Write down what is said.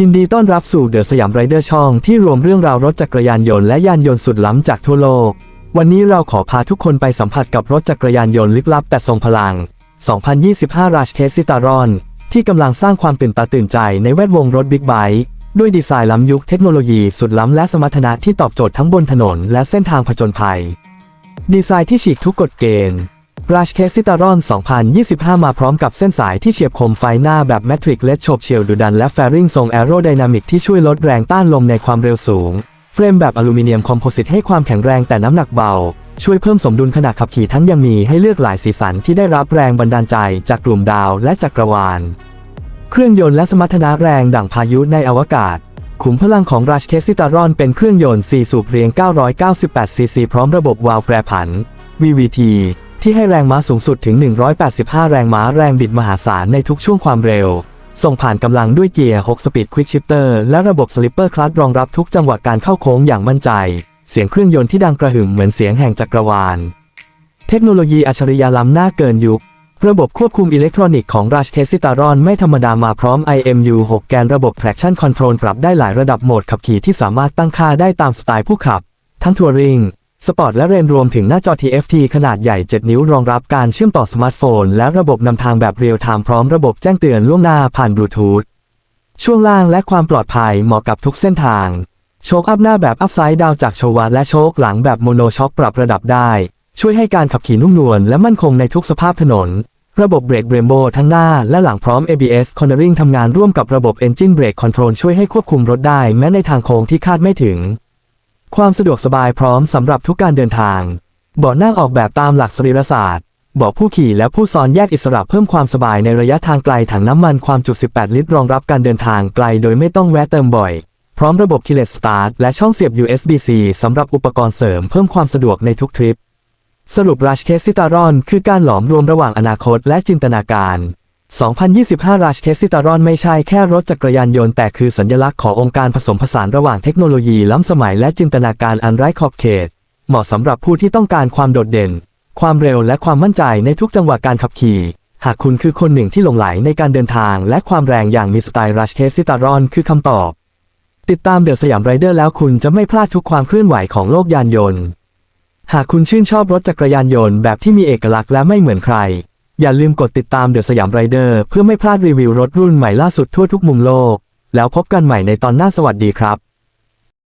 ยินดีต้อนรับสู่เดอะสยามไรเดอร์ช่องที่รวมเรื่องราวรถจักรยานยนต์และยานยนต์สุดล้ำจากทั่วโลก วันนี้เราขอพาทุกคนไปสัมผัสกับรถจักรยานยนต์ลึกลับแต่ทรงพลัง 2025 Rush c a s e t a r o n ที่กำลังสร้างความตื่นตาตื่นใจในแวดวงรถบิ๊กไบค์ด้วยดีไซน์ล้ำยุคเทคโนโลยีสุดล้ำและสมรรถนะที่ตอบโจทย์ทั้งบนถนนและเส้นทางผจญภัย ดีไซน์ที่ฉีกทุกกฎเกณฑ์ r a s h c a s i t a r o n 2025 มาพร้อมกับเส้นสายที่เฉียบคมไฟหน้าแบบแมทริกเลดโฉบเฉียวดุดันและแฟริงทรงแอโรไดนามิกที่ช่วยลดแรงต้านลมในความเร็วสูง เฟรมแบบอลูมิเนียมคอมโพสิตให้ความแข็งแรงแต่น้ำหนักเบา ช่วยเพิ่มสมดุลขณะขับขี่ทั้งยังมีให้เลือกหลายสีสันที่ได้รับแรงบันดาลใจจากกลุ่มดาวและจักรวาล เครื่องยนต์และสมรรถนะแรงดั่งพายุในอวกาศขุมพลังของ r a s h c a s i t a r o n เป็นเครื่องยนต์4สูบเรียง 998 ซีซีพร้อมระบบวาล์วแปรผัน VVT ที่ให้แรงม้าสูงสุดถึง 185 แรงม้าแรงบิดมหาศาลในทุกช่วงความเร็ว ส่งผ่านกำลังด้วยเกียร์ 6 สปีดควิกชิปเตอร์และระบบสลิปเปอร์คลัตรองรับทุกจังหวะการเข้าโค้งอย่างมั่นใจ เสียงเครื่องยนต์ที่ดังกระหึ่มเหมือนเสียงแห่งจักรวาล เทคโนโลยีอัจฉริยะล้ำหน้าเกินยุค ระบบควบคุมอิเล็กทรอนิกส์ของ r a s h c a s i t a r o n ไม่ธรรมดามาพร้อม IMU 6 แกนระบบ traction control ปรับได้หลายระดับโหมดขับขี่ที่สามารถตั้งค่าได้ตามสไตล์ผู้ขับ ทั้งทัวริง สปอร์ตและเรนรวมถึงหน้าจอ TFT ขนาดใหญ่ 7 นิ้วรองรับการเชื่อมต่อสมาร์ทโฟน และระบบนำทางแบบเรียลไทม์พร้อมระบบแจ้งเตือนล่วงหน้าผ่านบลูทูธช่วงล่างและความปลอดภัยเหมาะกับทุกเส้นทาง โชคอัพหน้าแบบอัพไซด์ดาวจากโชวาและโชคหลังแบบโมโนช็อคปรับระดับได้ ช่วยให้การขับขี่นุ่มนวลและมั่นคงในทุกสภาพถนน ระบบเบรกเบรมโบทั้งหน้าและหลังพร้อม ABS Cornering ทำงานร่วมกับระบบ Engine Brake Control ช่วยให้ควบคุมรถได้แม้ในทางโค้งที่คาดไม่ถึง ความสะดวกสบายพร้อมสำหรับทุกการเดินทาง เบาะนั่งออกแบบตามหลักสรีรศาสตร์ เบาะผู้ขี่และผู้ซ้อนแยกอิสระเพิ่มความสบายในระยะทางไกลถังน้ำมันความจุ 18 ลิตร รองรับการเดินทางไกลโดยไม่ต้องแวะเติมบ่อย พร้อมระบบ Keyless Start และช่องเสียบ USB-C สำหรับอุปกรณ์เสริมเพิ่มความสะดวกในทุกทริป สรุป Rush c a s i t a r o n คือการหลอมรวมระหว่างอนาคตและจินตนาการ 2025 Rush c a s i t a r o n ไม่ใช่แค่รถจักรยานยนต์แต่คือสัญลักษณ์ขององค์การผสมผสานระหว่างเทคโนโลยีล้ำสมัยและจินตนาการอันไร้ขอบเขต เหมาะสำหรับผู้ที่ต้องการความโดดเด่น ความเร็วและความมั่นใจในทุกจังหวะการขับขี่ หากคุณคือคนหนึ่งที่หลงไหลในการเดินทาง และความแรงอย่างมีสไตล์ Rush c a s i t a r o n คือคำตอบ ติดตามเดอะสยามไรเดอร์แล้วคุณจะไม่พลาดทุกความเคลื่อนไหวของโลกยานยนต์ หากคุณชื่นชอบรถจักรยานยนต์แบบที่มีเอกลักษณ์และไม่เหมือนใคร อย่าลืมกดติดตามเดอะสยามไรเดอร์เพื่อไม่พลาดรีวิวรถรุ่นใหม่ล่าสุดทั่วทุกมุมโลก แล้วพบกันใหม่ในตอนหน้าสวัสดีครับ